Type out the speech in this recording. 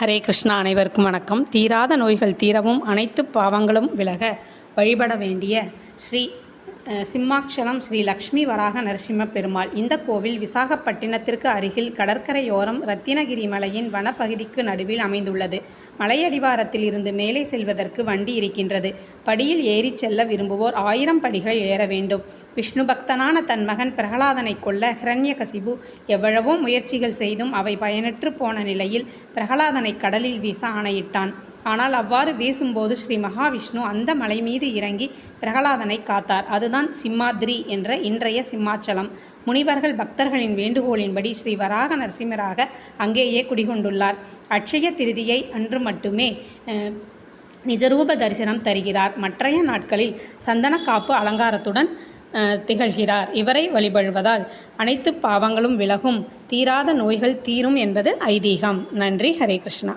ஹரே கிருஷ்ணா அனைவருக்கும் வணக்கம். தீராத நோய்கள் தீரவும் அனைத்து பாவங்களும் விலக வழிபட வேண்டிய ஸ்ரீ சிம்மாக்ஷலம் சிம்மாட்சரம் ஸ்ரீ லக்ஷ்மி வராக நரசிம்ம பெருமாள். இந்த கோவில் விசாகப்பட்டினத்திற்கு அருகில் கடற்கரையோரம் ரத்தினகிரி மலையின் வனப்பகுதிக்கு நடுவில் அமைந்துள்ளது. மலையடிவாரத்தில் இருந்து மேலே செல்வதற்கு வண்டி இருக்கின்றது. படியில் ஏறிச் செல்ல விரும்புவோர் ஆயிரம் படிகள் ஏற வேண்டும். விஷ்ணு பக்தனான தன் மகன் பிரகலாதனை கொல்ல ஹிரண்யகசிபு எவ்வளவோ முயற்சிகள் செய்தும் அவை பயனற்று போன நிலையில் பிரகலாதனை கடலில் வீச ஆணையிட்டான். ஆனால் அவ்வாறு வீசும்போது ஸ்ரீ மகாவிஷ்ணு அந்த மலை மீது இறங்கி பிரகலாதனை காத்தார். அதுதான் சிம்மாத்ரி என்ற இன்றைய சிம்மாச்சலம். முனிவர்கள் பக்தர்களின் வேண்டுகோளின்படி ஸ்ரீ வராக நரசிம்மராக அங்கேயே குடிகொண்டுள்ளார். அட்சய திருதியை அன்று மட்டுமே நிஜரூப தரிசனம் தருகிறார். மற்றைய நாட்களில் சந்தன காப்பு அலங்காரத்துடன் திகழ்கிறார். இவரை வழிபடுவதால் அனைத்து பாவங்களும் விலகும். தீராத நோய்கள் தீரும் என்பது ஐதீகம். நன்றி. ஹரே கிருஷ்ணா.